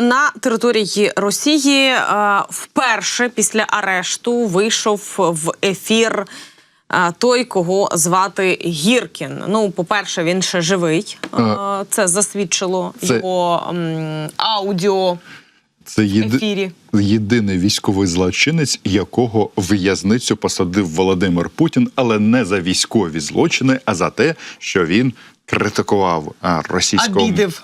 На території Росії е, вперше після арешту вийшов в ефір е, той, кого звати Гіркін. Ну, по-перше, він ще живий. Е, Ага. Це засвідчило Це- його м, аудіо. Це єди... Єдиний військовий злочинець, якого в'язницю посадив Володимир Путін, але не за військові злочини, а за те, що він критикував російського Обідив.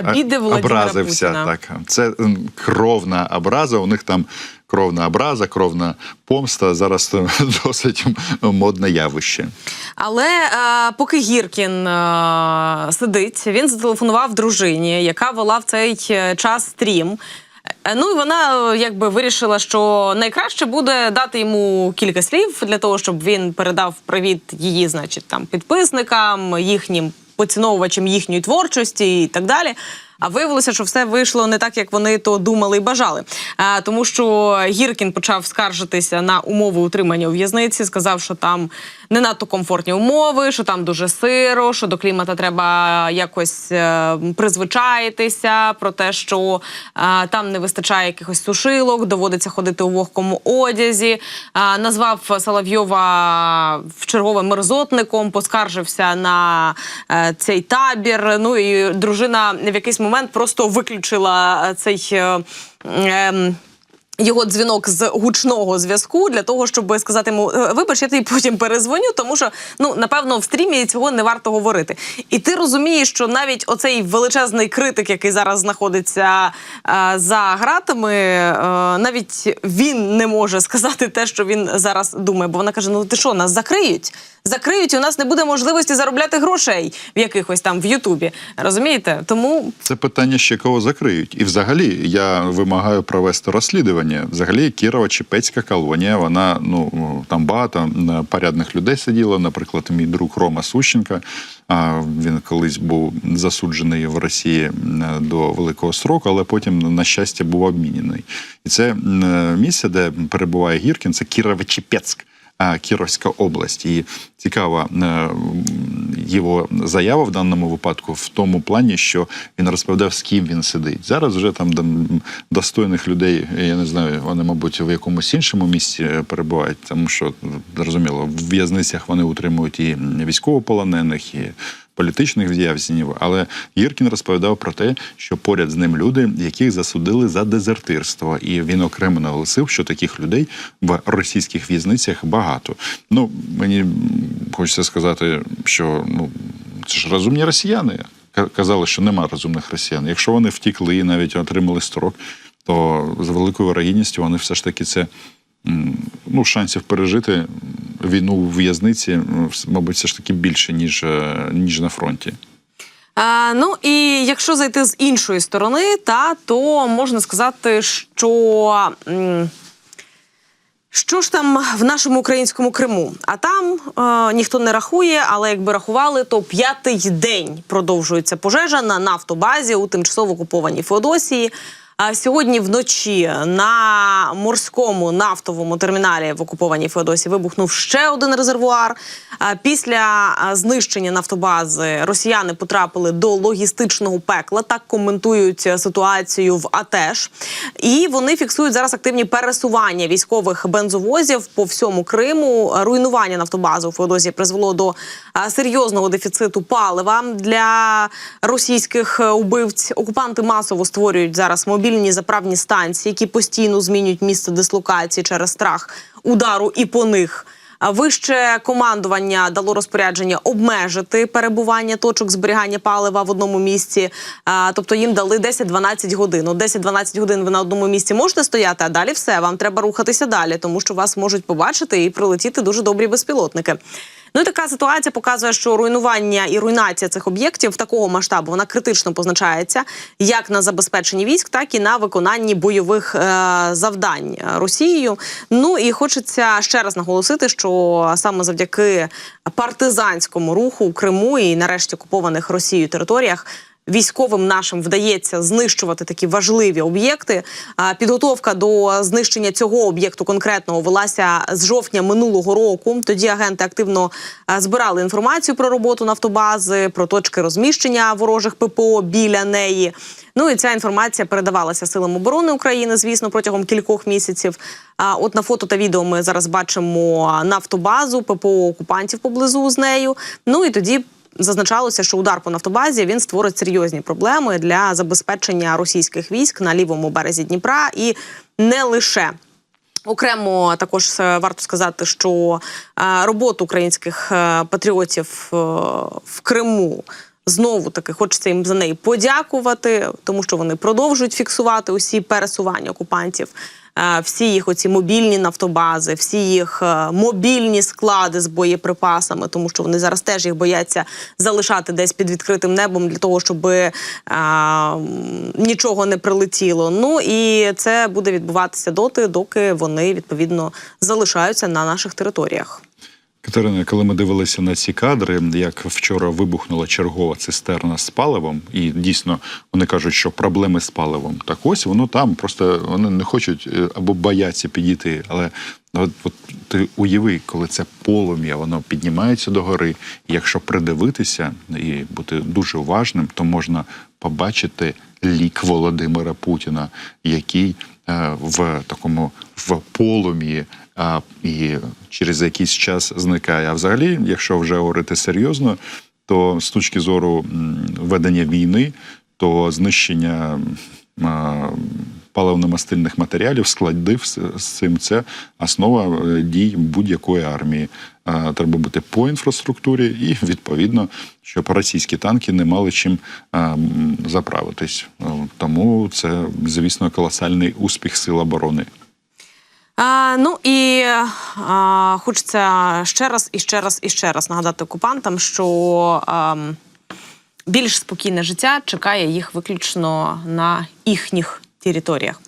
Обідив Владимира образився. Путіна. Так це кровна образа. У них там кровна образа, кровна помста. Зараз досить модне явище. Але е, поки Гіркін е, сидить, він зателефонував дружині, яка вела в цей е, час стрім. Ну і вона якби вирішила, що найкраще буде дати йому кілька слів для того, щоб він передав привіт її, значить, там підписникам, їхнім поціновувачам їхньої творчості і так далі. А виявилося, що все вийшло не так, як вони то думали і бажали. А, тому що Гіркін почав скаржитися на умови утримання у в'язниці, сказав, що там не надто комфортні умови, що там дуже сиро, що до клімата треба якось е, призвичаїтися, про те, що е, там не вистачає якихось сушилок, доводиться ходити у вогкому одязі. А, назвав Соловйова в чергове мерзотником, поскаржився на е, цей табір. Ну і дружина в якийсь момент просто виключила е, цей. е, ем, його дзвінок з гучного зв'язку для того, щоб сказати йому «Е, вибач, я тобі потім перезвоню, тому що ну напевно в стрімі цього не варто говорити. І ти розумієш, що навіть оцей величезний критик, який зараз знаходиться е, за гратами, е, навіть він не може сказати те, що він зараз думає. Бо вона каже: Ну ти що, нас закриють? Закриють, і у нас не буде можливості заробляти грошей в якихось там в Ютубі. Розумієте? Тому Це питання ще кого закриють. І взагалі я вимагаю провести розслідування. Взагалі, Кірова Чепецька колонія, вона ну там багато порядних людей сиділо. Наприклад, мій друг Рома Сущенка. А він колись був засуджений в Росії до великого строку, але потім, на щастя, був обмінений. І це місце, де перебуває Гіркін, це Кірово-Чепецьк. Кіровська область. І цікава е, його заява в даному випадку в тому плані, що він розповідав, з ким він сидить. Зараз вже там достойних людей, я не знаю, вони, мабуть, в якомусь іншому місці е, перебувають, тому що зрозуміло, в в'язницях вони утримують і військовополонених, і політичних в'язнів. Але Гіркін розповідав про те, що поряд з ним люди, яких засудили за дезертирство, і він окремо наголосив, що таких людей в російських в'язницях багато. Ну мені хочеться сказати, що ну це ж розумні росіяни. Казали, що нема розумних росіян. Якщо вони втікли і навіть отримали строк, то з великою вирогідністю вони все ж таки це ну, шансів пережити війну в в'язниці, мабуть, все ж таки більше, ніж, е, ніж на фронті. А, ну і якщо зайти з іншої сторони, та то можна сказати, що. Що ж там в нашому українському Криму? А там е, ніхто не рахує, але якби рахували, то п'ятий день продовжується пожежа на нафтобазі у тимчасово окупованій Феодосії. А сьогодні вночі на морському нафтовому терміналі в окупованій Феодосії вибухнув ще один резервуар. Після знищення нафтобази росіяни потрапили до логістичного пекла. Так коментують ситуацію в АТЕШ. І вони фіксують зараз активні пересування військових бензовозів по всьому Криму. Руйнування нафтобази у Феодосії призвело до серйозного дефіциту палива для російських е, убивць. Окупанти масово створюють зараз мобільні заправні станції, які постійно змінюють місце дислокації через страх удару і по них. Вище командування дало розпорядження обмежити перебування точок зберігання палива в одному місці. Тобто їм дали 10-12 годин. От 10-12 годин ви на одному місці можете стояти, а далі все. Вам треба рухатися далі, тому що вас можуть побачити і прилетіти дуже добрі безпілотники. Ну така ситуація показує, що руйнування і руйнація цих об'єктів такого масштабу вона критично позначається як на забезпеченні військ, так і на виконанні бойових е, завдань Росією. Ну і хочеться ще раз наголосити, що саме завдяки партизанському руху у Криму і нарешті окупованих Росією територіях. Військовим нашим вдається знищувати такі важливі об'єкти. Підготовка до знищення цього об'єкту конкретного велася з жовтня минулого року. Тоді агенти активно збирали інформацію про роботу нафтобази, про точки розміщення ворожих ППО біля неї. Ну і ця інформація передавалася силам оборони України, звісно, протягом кількох місяців. А от на фото та відео ми зараз бачимо нафтобазу ППО окупантів поблизу з нею. Ну і тоді зазначалося, що удар по нафтобазі він створить серйозні проблеми для забезпечення російських військ на лівому березі Дніпра і не лише. Окремо також е, варто сказати, що е, роботу українських е, патріотів в Криму знову таки хочеться їм за неї подякувати, тому що вони продовжують фіксувати усі пересування окупантів. Е, Всі їх оці мобільні нафтобази, всі їх е, мобільні склади з боєприпасами, тому що вони зараз теж їх бояться залишати десь під відкритим небом для того, щоб е, нічого не прилетіло. Ну і це буде відбуватися доти, доки вони відповідно залишаються на наших територіях. Катерина, коли ми дивилися на ці кадри, як вчора вибухнула чергова цистерна з паливом, і дійсно вони кажуть, що проблеми з паливом. Так ось воно там, просто вони не хочуть е, або бояться підійти. Але от, от ти уяви, коли це полум'я, воно піднімається догори. І якщо придивитися і бути дуже уважним, то можна побачити лік Володимира Путіна, який в такому в полумі, а, і через якийсь час зникає. А взагалі, якщо вже говорити серйозно, то з точки зору ведення війни, то знищення паливно-мастильних матеріалів, складів з цим це основа е, дій будь-якої армії. Треба бути по інфраструктурі і відповідно, щоб російські танки не мали чим заправитись. Е, Тому це, звісно, колосальний успіх сил оборони. А, ну і а, хочеться ще раз і ще раз і ще раз нагадати окупантам, що ам, більш спокійне життя чекає їх виключно на їхніх територіях.